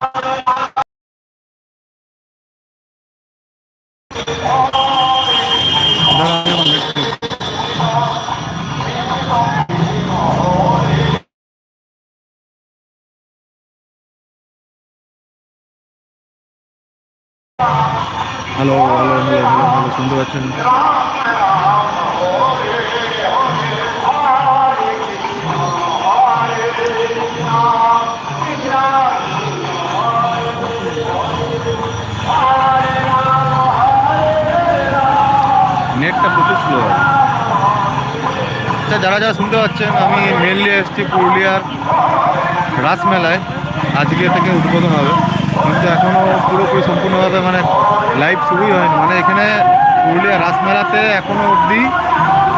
Hello hello hello hello hello শুনতে পাচ্ছেন আচ্ছা যারা যারা শুনতে পাচ্ছেন, আমি মেনলি এসেছি পুরুলিয়ার রাসমেলায়। আজকে থেকে উদ্বোধন হবে? কিন্তু এখনও পুরোপুরি সম্পূর্ণভাবে মানে লাইভ শুরুই হয়নি। মানে এখানে পুরুলিয়া রাসমেলাতে এখনও অবধি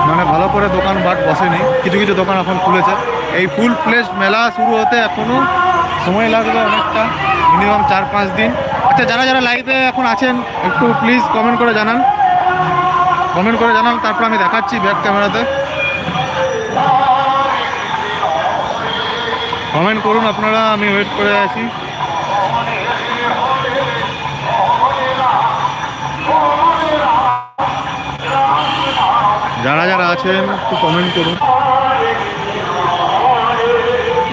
মানে ভালো করে দোকান বাট বসেনি। কিছু কিছু দোকান এখন খুলেছে। এই ফুল প্লেস মেলা শুরু হতে এখনও সময় লাগবে অনেকটা মিনিমাম চার পাঁচ দিন। আচ্ছা যারা যারা লাইভে এখন আছেন, একটু প্লিজ কমেন্ট করে জানান। কমেন্ট করে জানান, তারপর আমি দেখাচ্ছি ব্যাক ক্যামেরাতে কমেন্ট করুন আপনারা, আমি ওয়েট করে আছি। যারা যারা আছেন, একটু কমেন্ট করুন।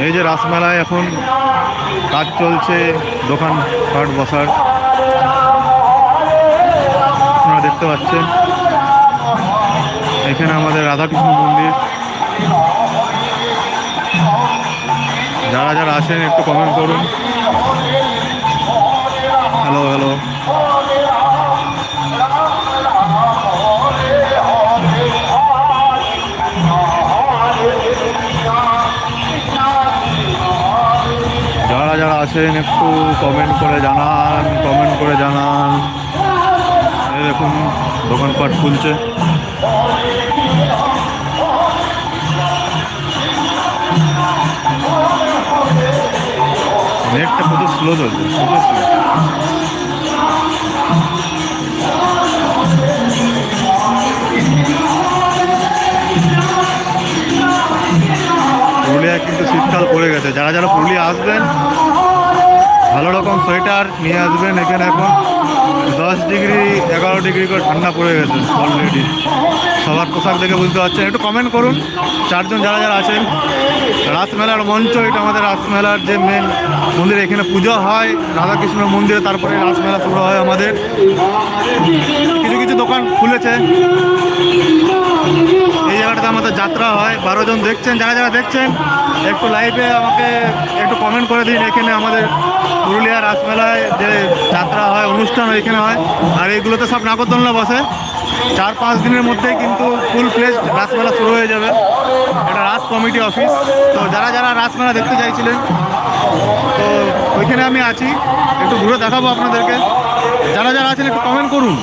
এই যে রাসমেলায় এখন কাজ চলছে, দোকান পাট বসার। আপনারা দেখতে পাচ্ছেন। এখানে আমাদের রাধাকৃষ্ণ মন্দির। যারা যারা আছেন একটু কমেন্ট করুন। হ্যালো হ্যালো যারা যারা আছেন একটু কমেন্ট করে জানান কমেন্ট করে জানান। দেখুন, দোকানপাট খুলছে। নেটটা প্রচুর স্লো চলছে। প্রচুর স্লো পুরুলিয়া কিন্তু শীতকাল পড়ে গেছে। যারা যারা পুরুলিয়া আসবেন, ভালো রকম সোয়েটার নিয়ে আসবেন এখানে এখন। দশ ডিগ্রি, এগারো ডিগ্রি করে ঠান্ডা পড়ে গেছে অলরেডি সবার পোশাক দেখে বুঝতে পারছেন। একটু কমেন্ট করুন। চারজন যারা যারা আছেন রাসমেলার মঞ্চ, এটা আমাদের রাসমেলার যে মেন মন্দির, এখানে পুজো হয় রাধাকৃষ্ণ মন্দিরে, তারপরে রাসমেলা শুরু হয় আমাদের। কিছু কিছু দোকান খুলেছে। এই জায়গাটাতে আমাদের যাত্রা হয়। বারো জন দেখছেন, যারা যারা দেখছেন, একটু লাইভে আমাকে একটু কমেন্ট করে দিন, এখানে আমাদের পুরুলিয়া রাসমেলায় যে যাত্রা হয়, অনুষ্ঠান এখানে হয়। আর এইগুলোতে সব নাগরদোলনা বসে। চার পাঁচ দিনের মধ্যে কিন্তু ফুল প্লেস রাসমেলা শুরু হয়ে যাবে। এটা রাস কমিটি অফিস তো যারা যারা রাসমেলা দেখতে চাইছিলেন, তো ওইখানে আমি আছি। একটু ঘুরে দেখাবো আপনাদেরকে। যারা যারা আছেন, একটু কমেন্ট করুন।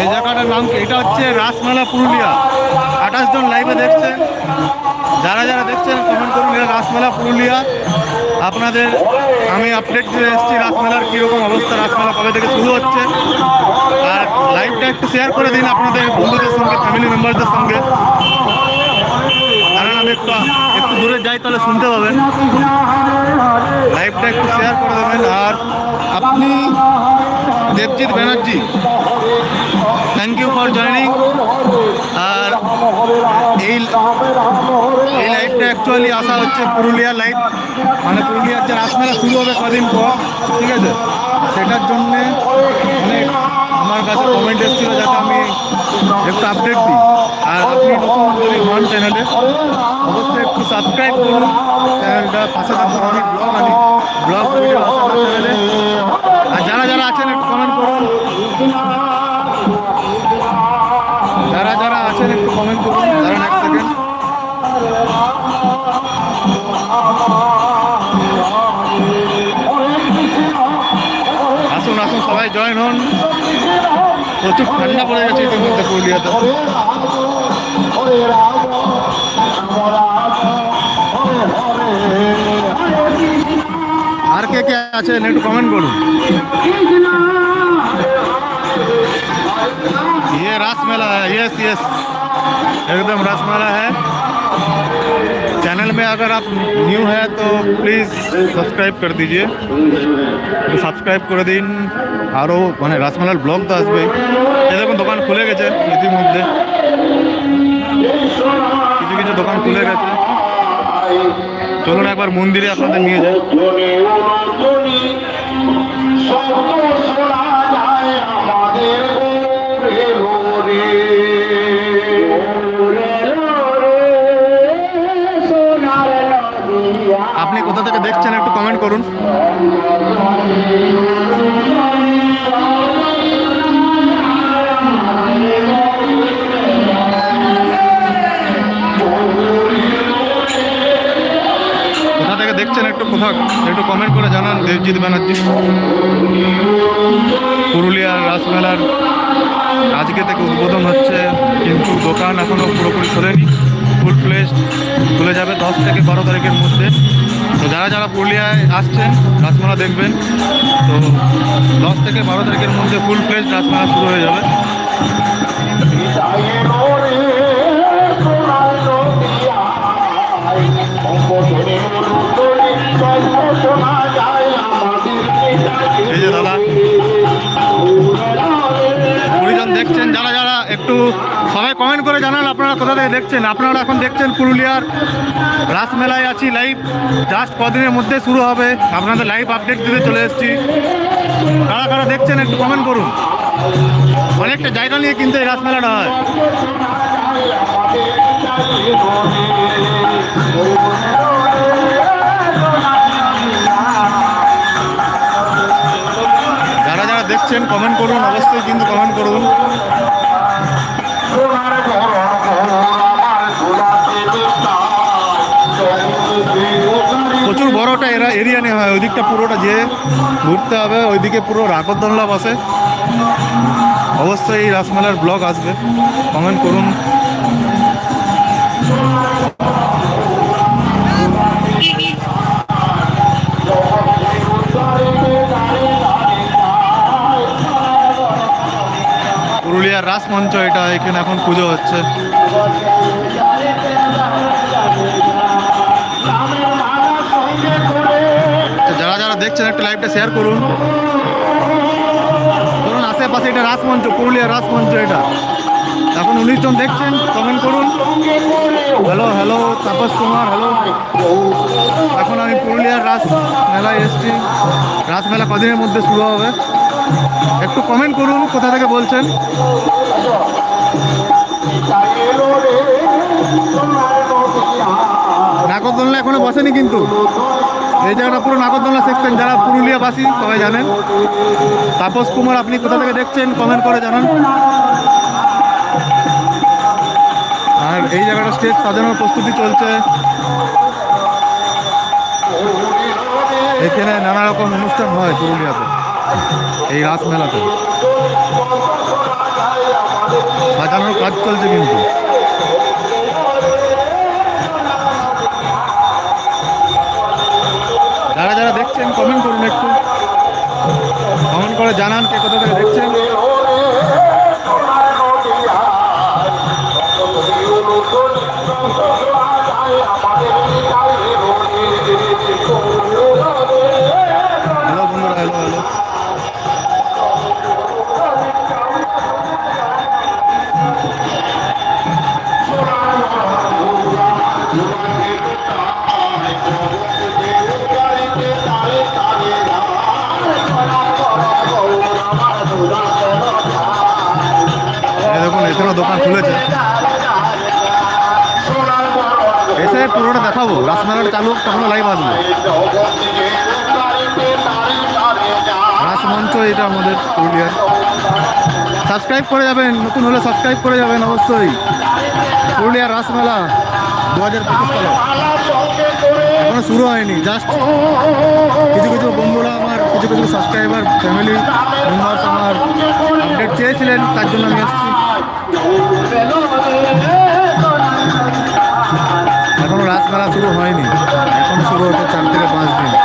এই জায়গাটার নাম? এটা হচ্ছে রাসমেলা পুরুলিয়া। আঠাশ জন লাইভে দেখছেন। যারা যারা দেখছেন কমেন্ট করুন এটা রাসমেলা পুরুলিয়া। আপনাদের, আমি আপডেট দিয়ে এসেছি রাসমেলার কীরকম অবস্থা, রাসমেলা কবে থেকে শুরু হচ্ছে। আর লাইভটা একটু শেয়ার করে দিন আপনাদের বন্ধুদের সঙ্গে ফ্যামিলি মেম্বারদের সঙ্গে। কারণ আমি একটু একটু দূরে যাই তাহলে শুনতে পাবেন। লাইভটা একটু শেয়ার করে দেবেন। আর আপনি Debjit Banerjee thank you for joining আর এই অ্যাকচুয়ালি আসা হচ্ছে পুরুলিয়া লাইভ মানে পুরুলিয়ার যে রাসমেলা শুরু হবে কদিন পর, ঠিক আছে? সেটার জন্যে অনেক আমার কাছে কমেন্ট এসেছিল যাতে আমি একটু আপডেট দিই। আর আপনি নতুন যদি হন চ্যানেলে অবশ্যই একটু সাবস্ক্রাইব করুন। চ্যানেলটা পাশে থাকুন অনেক ব্লগ আনি ব্লগ চ্যানেলে আর যারা যারা আছেন, একটু কমেন্ট করুন। যারা যারা আছেন, একটু কমেন্ট করুন। দাঁড়ান আসুন আসুন, সবাই জয়েন হন। প্রচুর ঠান্ডা পড়ে গেছে ইতিমধ্যে পুরুলিয়াতে। আর কে কে আছেন একটু কমেন্ট করুন। ये रास मेला है यस यस एकदम रास मेला है चैनल में अगर आप न्यू है तो প্লিজ সাবস্ক্রাইব করে দিজিয়ে তো সাবস্ক্রাইব করে দিন আরও মানে রাসমেলার ব্লগ তো আসবে এই দেখুন দোকান খুলে গেছে ইতিমধ্যে কিছু কিছু দোকান খুলে গেছে চলুন একবার মন্দিরে আপনাদের নিয়ে যাই কোথা থেকে দেখছেন একটু কমেন্ট করুন। কোথা থেকে দেখছেন একটু কোথা একটু কমেন্ট করে জানান, দেবজিৎ ব্যানার্জি। পুরুলিয়ার রাসমেলার আজকে থেকে উদ্বোধন হচ্ছে, কিন্তু দোকান এখনও পুরোপুরি খোলেনি। ফুল প্লেস খুলে যাবে দশ থেকে বারো তারিখের মধ্যে। তো যারা যারা পুরুলিয়ায় আসছেন, রাসমেলা দেখবেন। তো দশ থেকে বারো তারিখের মধ্যে ফুল ফ্লেজ রাসমেলা শুরু হয়ে যাবে। এই যে দাদা একটু সবাই কমেন্ট করে জানান আপনারা কোথা থেকে দেখছেন। আপনারা এখন দেখছেন পুরুলিয়ার রাসমেলায় আছি লাইভ জাস্ট কদিনের মধ্যে শুরু হবে। আপনাদের লাইভ আপডেট দিতে চলে এসেছি। কারা কারা দেখছেন একটু কমেন্ট করুন। অনেকটা জায়গা নিয়ে কিন্তু এই রাসমেলাটা হয়। যারা যারা দেখছেন কমেন্ট করুন, অবশ্যই কিন্তু কমেন্ট করুন। হয় ওই দিকটা পুরোটা যেয়ে ঘুরতে হবে, ওইদিকে পুরো রাগরদোল্লা বসে। অবশ্যই এই রাসমেলার ব্লগ আসবে কমেন্ট করুন। পুরুলিয়ার রাসমঞ্চ এটা, এখানে এখন পুজো হচ্ছে। দেখছেন একটা লাইভটা শেয়ার করুন। ধরুন আশেপাশে এটা রাসমঞ্চ পুরুলিয়ার রাসমঞ্চ এটা। এখন উনিশ জন দেখছেন কমেন্ট করুন। Hello hello Tapas Kumar hello এখন আমি পুরুলিয়ার রাস মেলায় এসেছি। রাস মেলা কদিনের মধ্যে শুরু হবে? একটু কমেন্ট করুন, কোথা থেকে বলছেন? নাগরদোলনা এখনও বসেনি কিন্তু। এই জায়গাটা পুরো নাগরদোলনা সেকশন যারা পুরুলিয়াবাসী, সবাই জানেন। তাপস কুমার, আপনি কোথা থেকে দেখছেন? কমেন্ট করে জানান। আর এই জায়গাটা স্টেজ সাজানোর প্রস্তুতি চলছে। এখানে নানা রকম অনুষ্ঠান হয় পুরুলিয়াতে, এই রাস মেলাতে সাজানোর কাজ চলছে কিন্তু। কমেন্ট করুন একটু। কমেন্ট করে জানান কে কোথা থেকে দেখছেন। এই দোকান খুলেছে। এসে পুরোটা দেখাবো। রাসমেলাটা চালু তখন লাইভ আসবে। রাসমঞ্চ এটা আমাদের পুরুলিয়ার। সাবস্ক্রাইব করে যাবেন, নতুন হলে সাবস্ক্রাইব করে যাবেন অবশ্যই। পুরুলিয়ার রাসমেলা দু হাজার পঁচিশ সালে। এখনও শুরু হয়নি জাস্ট কিছু কিছু বন্ধুরা আমার, কিছু কিছু সাবস্ক্রাইবার ফ্যামিলি মেম্বার্স আমার আপডেট চেয়েছিলেন, তার জন্য আমি এসেছি। এখনও রাজমেলা শুরু হয়নি। এখন শুরু হতে চার থেকে পাঁচ দিন।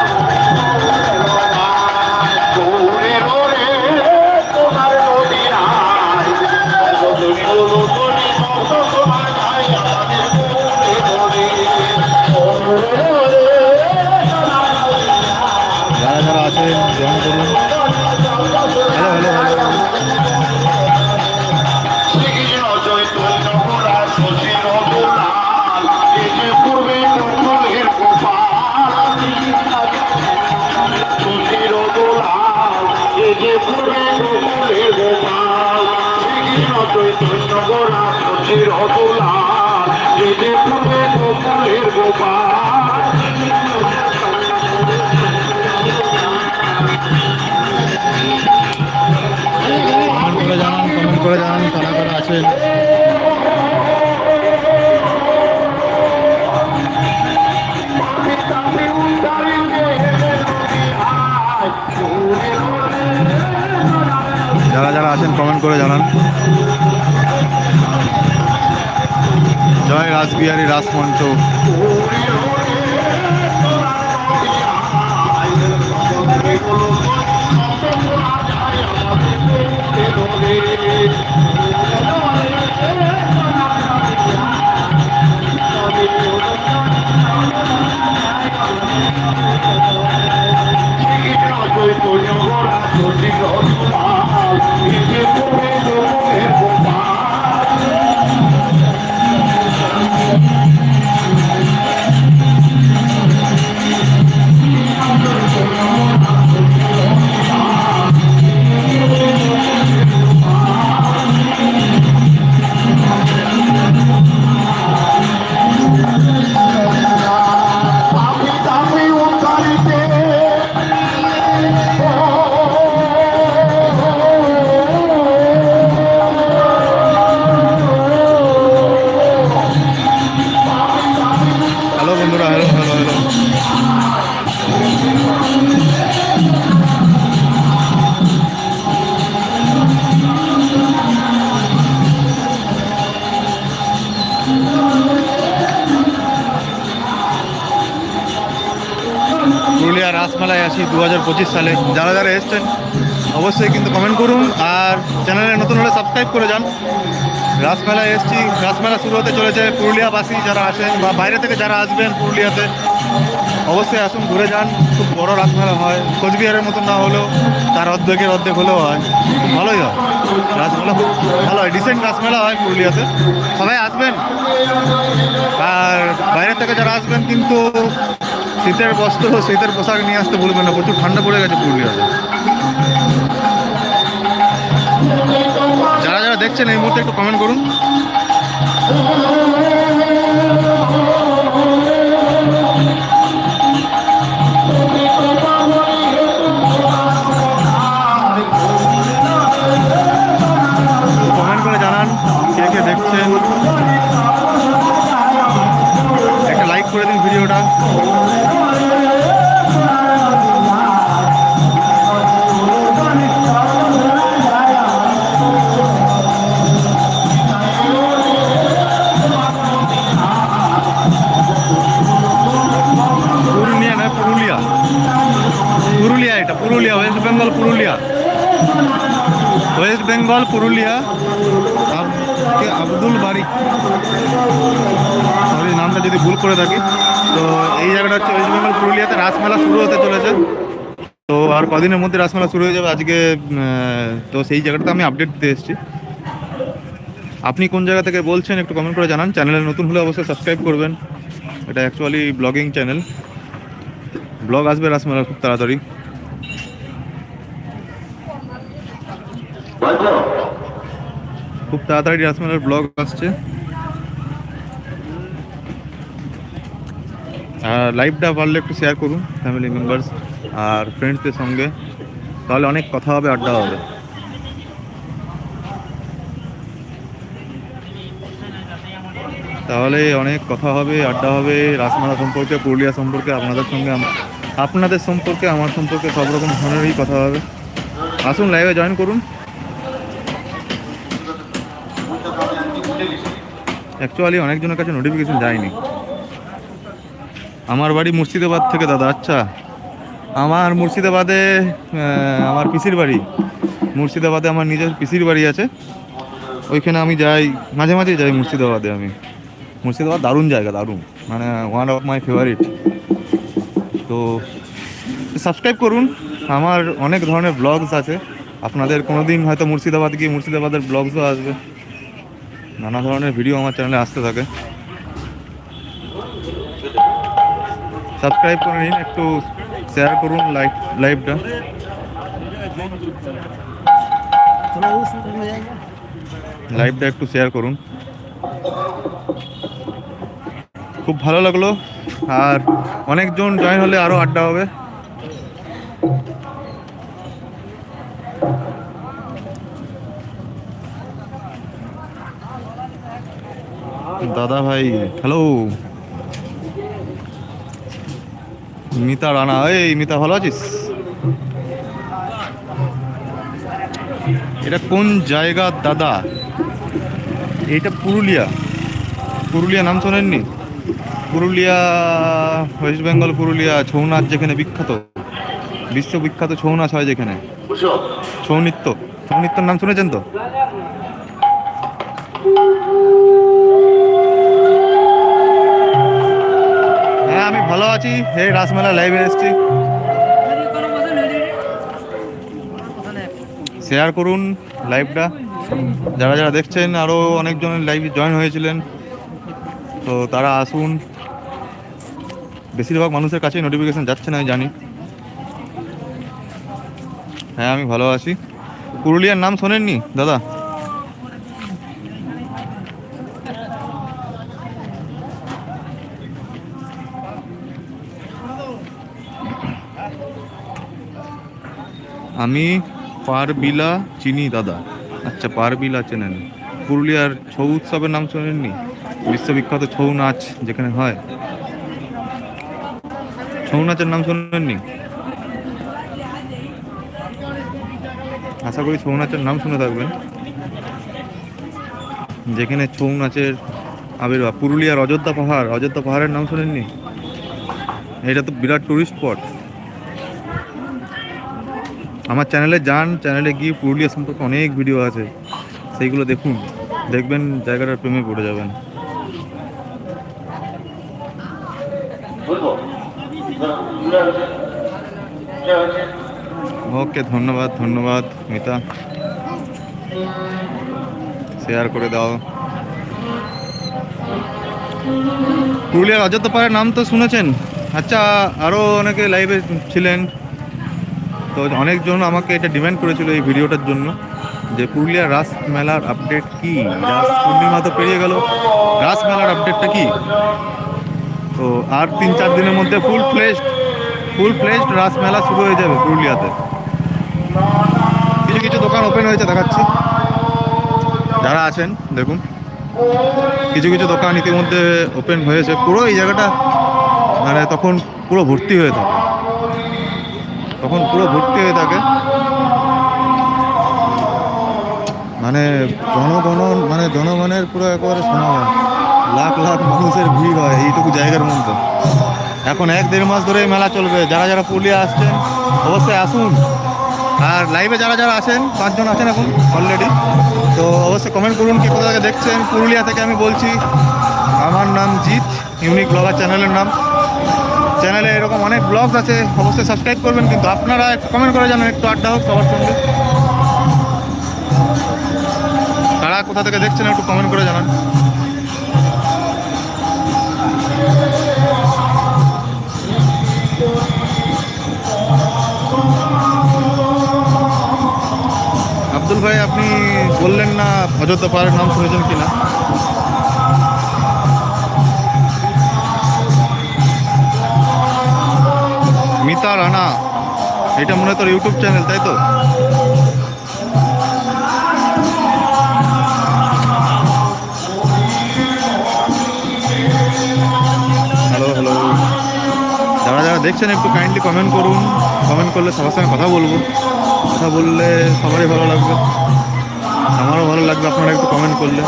গোলা শশীর গোলাল এ যে গোপাল। কমেন্ট করে জানান, কমেন্ট করে জানান কারা কারা আছেন। রাসবিহারী রাসমঞ্চ আমি রাসমেলায় আসি দু হাজার পঁচিশ সালে। যারা যারা এসছেন, অবশ্যই কিন্তু কমেন্ট করুন আর চ্যানেলে নতুন হলে সাবস্ক্রাইব করে যান। রাসমেলায় এসছি। রাসমেলা শুরু হতে চলেছে পুরুলিয়াবাসী যারা আছেন বা বাইরে থেকে যারা আসবেন পুরুলিয়াতে, অবশ্যই আসুন, ঘুরে যান। খুব বড় রাসমেলা হয়। কোচবিহারের মতন না হলেও তার অর্ধেকের অর্ধেক হলেও হয়। ভালোই হয়। রাসমেলা খুব ভালো হয়। ডিসেন্ট রাসমেলা হয় পুরুলিয়াতে। সবাই আসবেন। আর বাইরে থেকে যারা আসবেন কিন্তু শীতের বস্ত্র, শীতের পোশাক নিয়ে আসতে বলবেন না, প্রচুর ঠান্ডা পড়ে গেছে পুরুলিয়াতে। যারা যারা দেখছেন এই মুহূর্তে একটু কমেন্ট করুন। তো এই জায়গাটা হচ্ছে ওয়েস্ট বেঙ্গল পুরুলিয়াতে রাসমেলা শুরু হতে চলেছে। তো আর কদিনের মধ্যে রাসমেলা শুরু হয়ে যাবে আজকে তো সেই জায়গাটাতে আমি আপডেট দিতে এসেছি। আপনি কোন জায়গা থেকে বলছেন একটু কমেন্ট করে জানান। চ্যানেলে নতুন হলে অবশ্যই সাবস্ক্রাইব করবেন। এটা অ্যাকচুয়ালি ব্লগিং চ্যানেল ব্লগ আসবে রাসমেলা খুব তাড়াতাড়ি। খুব তাড়াতাড়ি রাসমেলার ব্লগ আসছে। লাইভটা পারলে একটু শেয়ার করুন ফ্যামিলি মেম্বার্স আর ফ্রেন্ডসদের সঙ্গে। তাহলে অনেক কথা হবে, আড্ডা হবে। তাহলে অনেক কথা হবে, আড্ডা হবে, রাসমালা সম্পর্কে, পুরুলিয়া সম্পর্কে, আপনাদের সঙ্গে আপনাদের সম্পর্কে, আমার সম্পর্কে সব রকম ধরনেরই কথা হবে। আসুন লাইভে জয়েন করুন। অ্যাকচুয়ালি অনেকজনের কাছে নোটিফিকেশন যায়নি। আমার বাড়ি মুর্শিদাবাদ থেকে, দাদা আচ্ছা। আমার মুর্শিদাবাদে আমার পিসির বাড়ি। মুর্শিদাবাদে আমার নিজের পিসির বাড়ি আছে। ওইখানে আমি যাই, মাঝে মাঝে যাই মুর্শিদাবাদে আমি। মুর্শিদাবাদ দারুণ জায়গা, দারুণ। মানে ওয়ান অফ মাই ফেভারিট তো সাবস্ক্রাইব করুন। আমার অনেক ধরনের ব্লগস আছে। আপনাদের কোনো দিন হয়তো মুর্শিদাবাদ গিয়ে মুর্শিদাবাদের ব্লগসও আসবে। নানা ধরনের ভিডিও আমার চ্যানেলে আসতে থাকে। সাবস্ক্রাইব করে নিন, একটু শেয়ার করুন লাইভ লাইভটা লাইভটা একটু শেয়ার করুন। খুব ভালো লাগল। আর অনেকজন জয়েন হলে আরও আড্ডা হবে। দাদা ভাই হ্যালো মিতা রানা, এই মিতা, ভালো আছিস? এটা কোন জায়গা, দাদা? এটা পুরুলিয়া। পুরুলিয়া নাম শোনেননি? পুরুলিয়া ওয়েস্ট বেঙ্গল পুরুলিয়া ছৌ নাচ যেখানে বিখ্যাত। বিশ্ববিখ্যাত ছৌ নাচ হয় যেখানে। ছৌ নৃত্য ছৌ নৃত্যর নাম শুনেছেন তো? ভালো আছি। এই রাসমেলা লাইভে এসেছি। শেয়ার করুন লাইভটা যারা যারা দেখছেন আরও অনেকজন লাইভে জয়েন হয়েছিলেন। তো তারা আসুন। বেশিরভাগ মানুষের কাছে নোটিফিকেশান যাচ্ছে না জানি। হ্যাঁ আমি ভালো আছি। পুরুলিয়ার নাম শোনেননি, দাদা? আমি পারবিলা চিনি, দাদা। আচ্ছা পারবিলা চেনেন। পুরুলিয়ার ছৌ উৎসবের নাম শোনেননি? বিশ্ববিখ্যাত ছৌ নাচ যেখানে হয়। ছৌ নাচের নাম শোনেননি? আশা করি ছৌ নাচের নাম শুনে থাকবেন। যেখানে ছৌ নাচের আবির্ভাব। পুরুলিয়ার অযোধ্যা পাহাড়, অযোধ্যা পাহাড়ের নাম শোনেননি? এটা তো বিরাট টুরিস্ট স্পট আমার চ্যানেলে যান চ্যানেলে গিয়ে পুরুলিয়া সম্পর্কে অনেক ভিডিও আছে। সেইগুলো দেখুন, দেখবেন জায়গাটার প্রেমে পড়ে যাবেন। ওকে, ধন্যবাদ ধন্যবাদ, মিতা। শেয়ার করে দাও। পুরুলিয়ার অযোধ্যা পাহাড়ের নাম তো শুনেছেন। আচ্ছা আরও অনেকে লাইভে ছিলেন। তো অনেকজন আমাকে এটা ডিমান্ড করেছিল এই ভিডিওটার জন্য যে পুরুলিয়া রাস মেলার আপডেট কি? রাস পূর্ণিমা তো পেরিয়ে গেল। রাস মেলার আপডেটটা কি? তো আর তিন চার দিনের মধ্যে ফুল ফ্লেজড ফুল ফ্লেজড রাস মেলা শুরু হয়ে যাবে পুরুলিয়াতে। কিছু কিছু দোকান ওপেন হয়েছে, দেখাচ্ছি। যারা আছেন, দেখুন। কিছু কিছু দোকান ইতিমধ্যে ওপেন হয়েছে। পুরো এই জায়গাটা মানে তখন পুরো ভর্তি হয়ে থাকে। তখন পুরো ভর্তি হয়ে থাকে মানে জনগণ মানে জনগণের পুরো একেবারে সমাগম। লাখ লাখ মানুষের ভিড় হয় এইটুকু জায়গার মধ্যে। এখন এক দেড় মাস ধরে মেলা চলবে। যারা যারা পুরুলিয়া আসছেন অবশ্যই আসুন। আর লাইভে যারা যারা আছেন, পাঁচজন আছেন এখন অলরেডি তো অবশ্যই কমেন্ট করুন কি কোথা থেকে দেখছেন। পুরুলিয়া থেকে আমি বলছি, আমার নাম জিৎ ইউনিক ব্লগার চ্যানেলের নাম। চ্যানেলে এরকম অনেক ব্লগস আছে, অবশ্যই সাবস্ক্রাইব করবেন, কিন্তু আপনারা কমেন্ট করে জানান, একটু আড্ডা হোক সবার সঙ্গে। কারা কোথা থেকে দেখছেন একটু কমেন্ট করে জানান। আব্দুল ভাই, আপনি বললেন না, অযোধ্যা পাহাড়ের নাম শুনেছেন কিনা? মিতা রানা এটা মনে হয় তোর ইউটিউব চ্যানেল তাই তো? হ্যালো হ্যালো যারা যারা দেখছেন, একটু কাইন্ডলি কমেন্ট করুন। কমেন্ট করলে সবার সঙ্গে কথা বলব। কথা বললে সবারই ভালো লাগবে। আমারও ভালো লাগবে আপনারা একটু কমেন্ট করলে।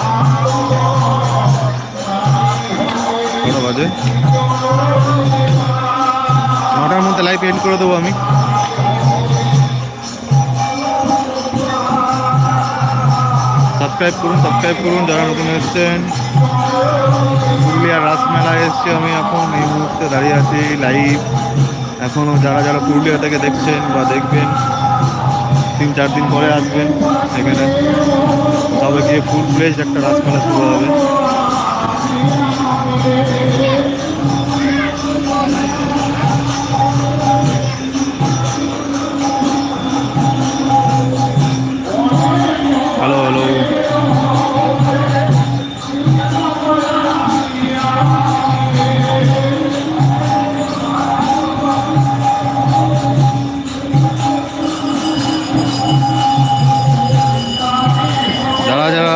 কটা বাজে? নটার মধ্যে লাইভ এন্ড করে দেবো আমি। সাবস্ক্রাইব করুন সাবস্ক্রাইব করুন, যারা নতুন এসছেন। পুরুলিয়ার রাসমেলা এসছি, আমি এখন এই মুহূর্তে দাঁড়িয়ে আছি লাইভ এখনও যারা যারা পুরুলিয়া থেকে দেখছেন বা দেখবেন, তিন চার দিন পরে আসবেন এখানে। তবে গিয়ে ফুল ফ্লেজ একটা রাসমেলা শুরু হবে।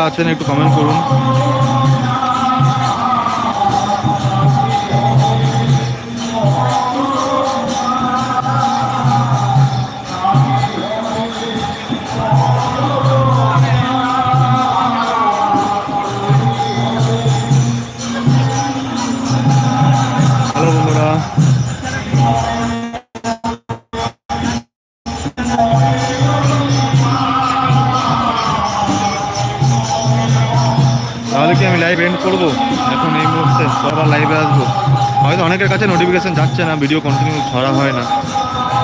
আছেন একটু কমেন্ট করুন। অনেকের কাছে নোটিফিকেশান যাচ্ছে না ভিডিও কন্টিনিউ ছড়া হয় না,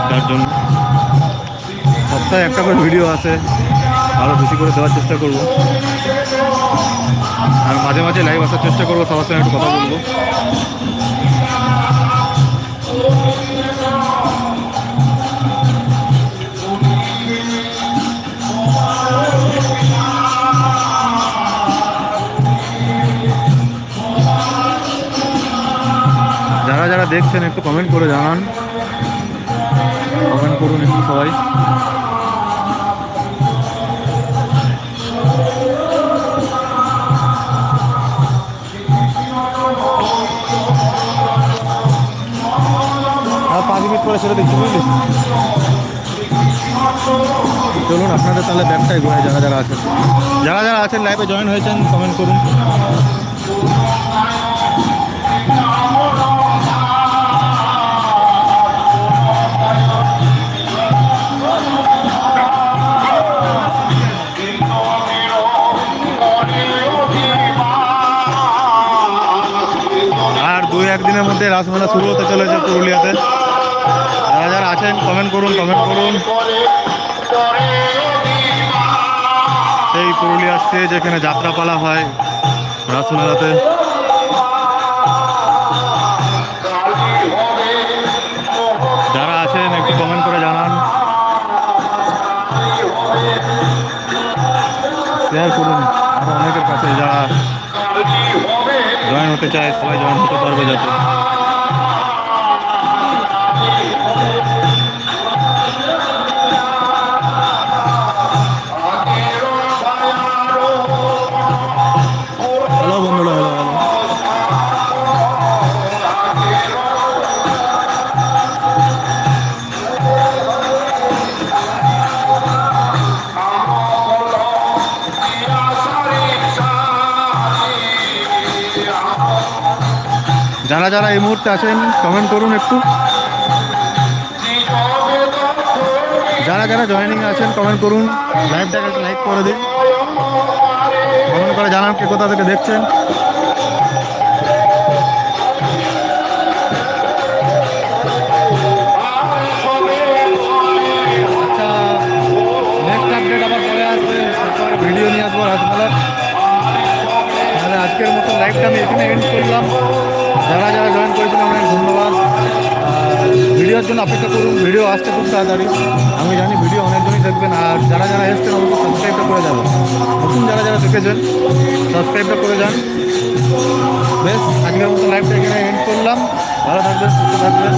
তার জন্য। সপ্তাহে একটা করে ভিডিও আসে আরও বেশি করে দেওয়ার চেষ্টা করব। আর মাঝে মাঝে লাইভ আসার চেষ্টা করব, সবার সঙ্গে একটু কথা বলব। যারা দেখছেন, একটু কমেন্ট করে জানান। কমেন্ট করুন একটু সবাই। পাঁচ মিনিট পরে সেটা দিচ্ছি, বুঝলি? চলুন, আপনাদের তাহলে ব্যাগটাই ঘুরে যারা যারা আছেন। যারা যারা আছেন লাইভে জয়েন হয়েছেন কমেন্ট করুন। মধ্যে রাসমেলা শুরু হতে চলেছে পুরুলিয়াতে। যারা যারা আছেন কমেন্ট করুন কমেন্ট করুন। সেই পুরুলিয়া স্টেজ এখানে যাত্রাপালা হয় রাসমেলাতে যারা আছেন, একটু কমেন্ট করে জানান। শেয়ার করুন। আরও অনেকের কাছে যারা জয়েন হতে চায়, সবাই জয়েন হতে পারবে যাতে। যারা এই মুহূর্তে আছেন কমেন্ট করুন একটু। যারা যারা জয়েনিং আছেন কমেন্ট করুন। লাইভটাকে একটু লাইক করে দিন। কমেন্ট করে জানান কে কোথা থেকে দেখছেন। আচ্ছা ভিডিও নিয়ে আসব রাসমেলার তাহলে আজকের মতো লাইভটা আমি এখানে এন্ড করলাম। যারা যারা জয়েন করেছেন, অনেক ধন্যবাদ। ভিডিওর জন্য অপেক্ষা করুন, ভিডিও আসতে খুব তাড়াতাড়ি। আমি জানি ভিডিও অনেকজনই দেখবেন, আর যারা যারা এসছেন, অবশ্যই সাবস্ক্রাইবটা করে যাবেন। নতুন যারা যারা দেখেছেন সাবস্ক্রাইবটা করে যান। বেশ, আজকের মতো লাইভটা এখানে এন্ড করলাম। ভালো থাকবেন, সুস্থ থাকবেন।